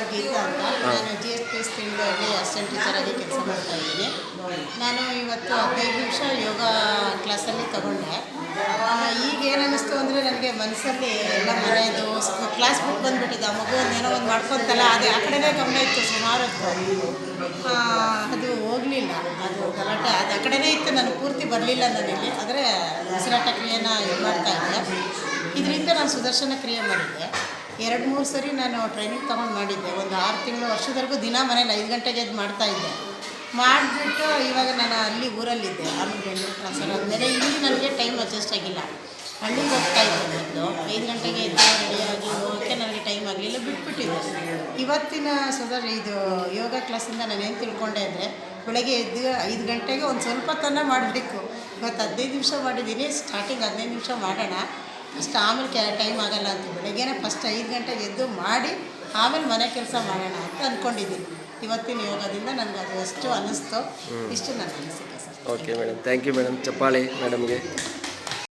R Geetha ಅಂತ. ನಾನು G S P S ತಿಂಗಳಲ್ಲಿ ಅಸಿಸ್ಟೆಂಟ್ ಟೀಚರ್ ಆಗಿ ಕೆಲಸ ಮಾಡ್ತಾ ಇದ್ದೀನಿ. ನಾನು ಇವತ್ತು ಹದಿನೈದು ನಿಮಿಷ ಯೋಗ ಕ್ಲಾಸಲ್ಲಿ ತಗೊಂಡೆ. ಈಗ ಏನು ಅನ್ನಿಸ್ತು ಅಂದರೆ ನನಗೆ ಮನಸ್ಸಲ್ಲಿ ಎಲ್ಲ ಮನೆಯದು ಕ್ಲಾಸ್ ಬುಕ್ ಬಂದುಬಿಟ್ಟಿದ್ದೆ ಆ ಮಗು ಒಂದು ಏನೋ ಒಂದು ಮಾಡ್ಕೊತಲ್ಲ, ಅದೇ ಆ ಕಡೆನೇ ಗಮನ ಇತ್ತು ಸುಮಾರು. ಅದು ಹೋಗಲಿಲ್ಲ. ಅದು ಗಲಾಟೆ ಅದು ಆ ಕಡೆನೇ ಇತ್ತು. ನನಗೆ ಪೂರ್ತಿ ಬರಲಿಲ್ಲ ನನಗೆ ಆದರೆ ಉಸಿರಾಟ ಕ್ರಿಯೆನ ಇದು ಮಾಡ್ತಾ ಇದ್ದೆ. ಇದರಿಂದ ನಾನು ಸುದರ್ಶನ ಕ್ರಿಯೆ ಮಾಡಿದ್ದೆ. ಎರಡು ಮೂರು ಸರಿ ನಾನು ಟ್ರೈನಿಂಗ್ ತೊಗೊಂಡು ಮಾಡಿದ್ದೆ. ಒಂದು ಆರು ತಿಂಗಳು ವರ್ಷದವರೆಗೂ ದಿನ ಮನೇಲಿ ಐದು ಗಂಟೆಗೆ ಎದ್ದು ಮಾಡ್ತಾ ಇದ್ದೆ. ಮಾಡಿಬಿಟ್ಟು ಇವಾಗ ನಾನು ಅಲ್ಲಿ ಊರಲ್ಲಿದ್ದೆ. ಅಲ್ಲಿ ಬೆಂಗಳೂರು ಟ್ರಾನ್ಸ್ಫರ್ ಆದಮೇಲೆ ಇಲ್ಲಿ ನನಗೆ ಟೈಮ್ ಅಡ್ಜಸ್ಟ್ ಆಗಿಲ್ಲ. ಹಳ್ಳಿಗೆ ಹೋಗ್ತಾ ಇದ್ದೆ ಮೊದಲು. ಐದು ಗಂಟೆಗೆ ಎದ್ದು ರೆಡಿಯಾಗಿ ಹೋಗೋಕ್ಕೆ ನನಗೆ ಟೈಮ್ ಆಗಲಿಲ್ಲ, ಬಿಟ್ಬಿಟ್ಟಿದ್ದೆ. ಇವತ್ತಿನ ಸದರ್ ಇದು ಯೋಗ ಕ್ಲಾಸಿಂದ ನಾನು ಏನು ತಿಳ್ಕೊಂಡೆ ಅಂದರೆ, ಬೆಳಗ್ಗೆ ಎದ್ದು ಐದು ಗಂಟೆಗೆ ಒಂದು ಸ್ವಲ್ಪ ತನ ಮಾಡಬೇಕು. ಇವತ್ತು ಹದಿನೈದು ನಿಮಿಷ ಮಾಡಿದ್ದೀನಿ ಸ್ಟಾರ್ಟಿಂಗ್ ಹದಿನೈದು ನಿಮಿಷ ಮಾಡೋಣ. ಫಸ್ಟ್ ಆಮೇಲೆ ಕೆ ಟೈಮ್ ಆಗಲ್ಲ ಅಂತ ಬೆಳಗ್ಗೆನೇ ಫಸ್ಟ್ ಐದು ಗಂಟೆಗೆ ಎದ್ದು ಮಾಡಿ, ಆಮೇಲೆ ಮನೆ ಕೆಲಸ ಮಾಡೋಣ ಅಂತ ಅಂದ್ಕೊಂಡಿದ್ದೀನಿ ಇವತ್ತಿನ ಯೋಗದಿಂದ ನನಗೆ ಅದು ಎಷ್ಟು ಅನ್ನಿಸ್ತು. ಇಷ್ಟು ನನ್ನ ಅನಿಸಿಕೆ sir. Okay madam thank you madam ಚಪ್ಪಾಳಿ ಮೇಡಮ್ಗೆ